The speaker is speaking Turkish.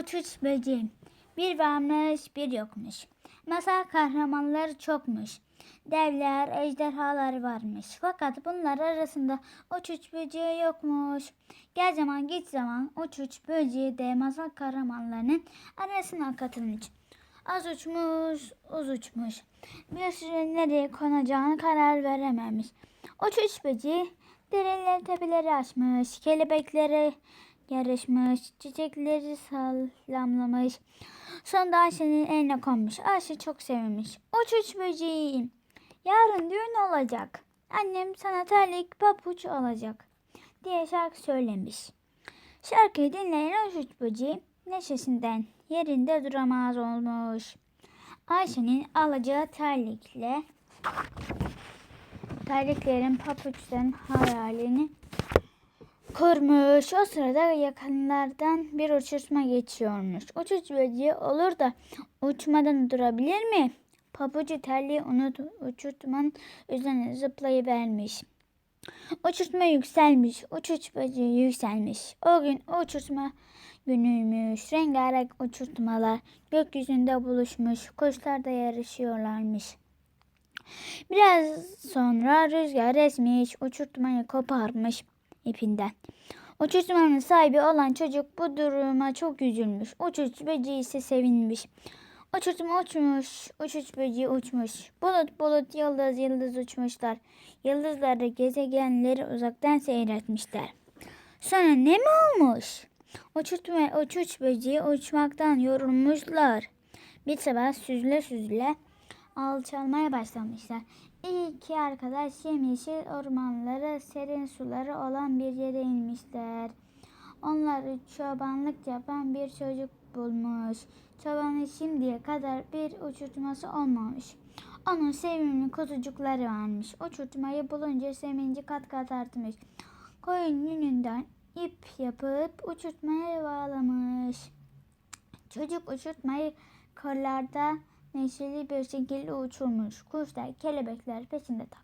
Uçuş böceği. Bir varmış bir yokmuş. Masal kahramanları çokmuş. Devler, ejderhalar varmış. Fakat bunlar arasında uçuş böceği yokmuş. Gel zaman git zaman uçuş böceği de masal kahramanlarının arasına katılmış. Az uçmuş, uz uçmuş. Bir süre nereye konacağını karar verememiş. Uçuş böceği dereleri tepeleri açmış. Kelebekleri yarışmış. Çiçekleri sallamlamış. Sonunda Ayşe'nin eline konmuş. Ayşe çok sevinmiş. Uçuş böceğim. Yarın düğün olacak. Annem sana terlik papuç alacak. Diye şarkı söylemiş. Şarkıyı dinleyen uçuş böceği neşesinden yerinde duramaz olmuş. Ayşe'nin alacağı terlikle terliklerin papuçların hayalini kurmuş. O sırada yakınlardan bir uçurtma geçiyormuş. Uçuş böceği olur da uçmadan durabilir mi? Pabucu terliği unut uçurtmanın üzerine zıplayıvermiş. Uçurtma yükselmiş. Uçuş böceği yükselmiş. O gün uçurtma günüymüş. Rengarenk uçurtmalar gökyüzünde buluşmuş. Kuşlar da yarışıyorlarmış. Biraz sonra rüzgar esmiş. Uçurtmayı koparmış ipinden. Uçurtmanın sahibi olan çocuk bu duruma çok üzülmüş. Uçuş böceği ise sevinmiş. Uçurtma uçmuş, uçuş böceği uçmuş. Bulut bulut, yıldız yıldız uçmuşlar. Yıldızları gezegenleri uzaktan seyretmişler. Sonra ne mi olmuş? Uçurtma uçuş böceği uçmaktan yorulmuşlar. Bir sabah süzüle süzüle alçalmaya başlamışlar. İki arkadaş yemyeşil ormanları, serin suları olan bir yere inmişler. Onları çobanlık yapan bir çocuk bulmuş. Çobanın şimdiye kadar bir uçurtması olmamış. Onun sevimli kutucukları varmış. Uçurtmayı bulunca sevinci kat kat artmış. Koyun yününden ip yapıp uçurtmaya bağlamış. Çocuk uçurtmayı kırlarda neşeli bir şekilde uçurmuş. Kuşlar, kelebekler peşinde tak.